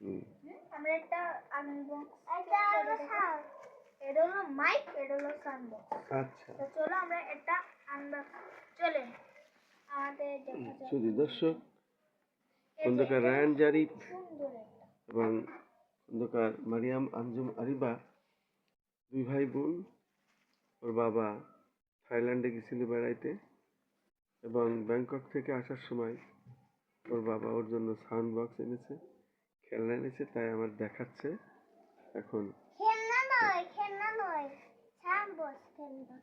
হুম। আমরা একটা আনবক্স এটা হলো সাউন্ড এটা হলো মাইক এটা হলো সাউন্ড আচ্ছা। তো চলো আমরা একটা আনবক্স চলে। আমাদের শুধু দর্শক খন্দকার রায়ান জারিফ এবং খন্দকার মারিয়াম আঞ্জুম আরিবা দুই ভাই বোন ওর বাবা থাইল্যান্ডে গেছিল বেড়াইতে এবং ব্যাংকক থেকে আসার সময় ওর বাবা ওর জন্য সাউন্ড বক্স এনেছে। খেলনা এনেছে তাই আমার দেখাচ্ছে। এখন খেলনা নয় খেলনা নয়। বক্স খেলনা।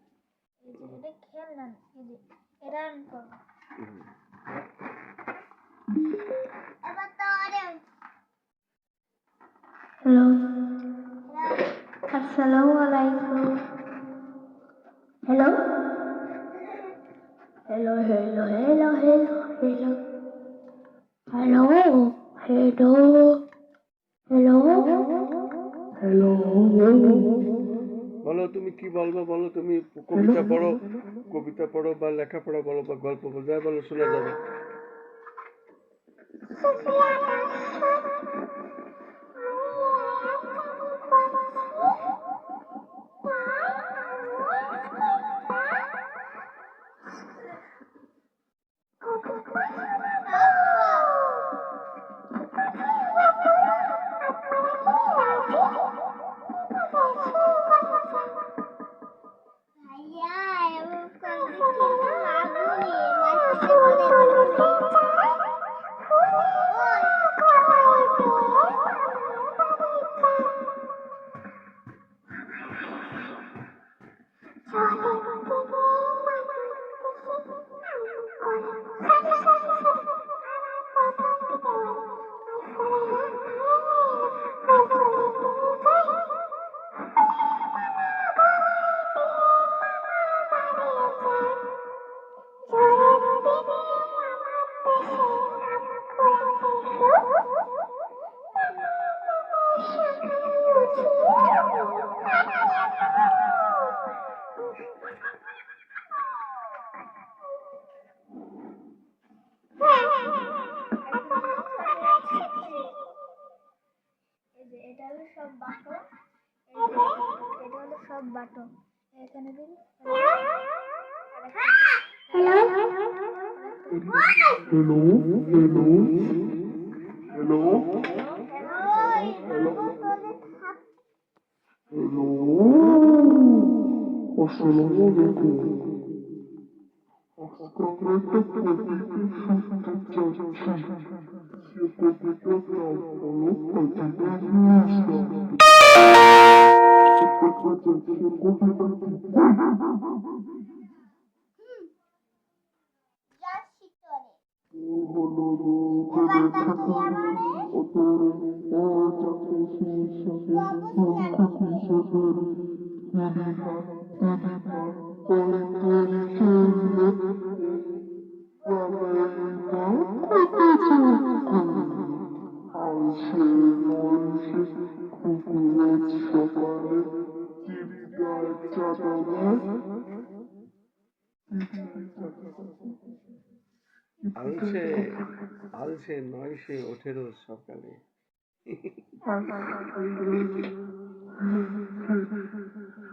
এই যে এটা খেলনা না, এই যে এটা অন করো এবার তো অরেঞ্জ হ্যালো। আসসালামু আলাইকুম hello. Hello hello hello hello hello. Hello. Hello hello hello বলো তুমি কি বলব? বলো তুমি কবিতা পড়ো কবিতা পড়ো বা লেখাপড়া বলো বা গল্প বলো যা বলো শোনা যাবে। Johnny. যে এটা হলো সব বাটো এটা হলো সব বাটো এখানে দিন hello hello hello hello hello আসসালামু আলাইকুম Какая-то копейка существует. Все копейка правда, а тебя не Thank you. আলসে আলসে নয়সে ওঠে সকালে।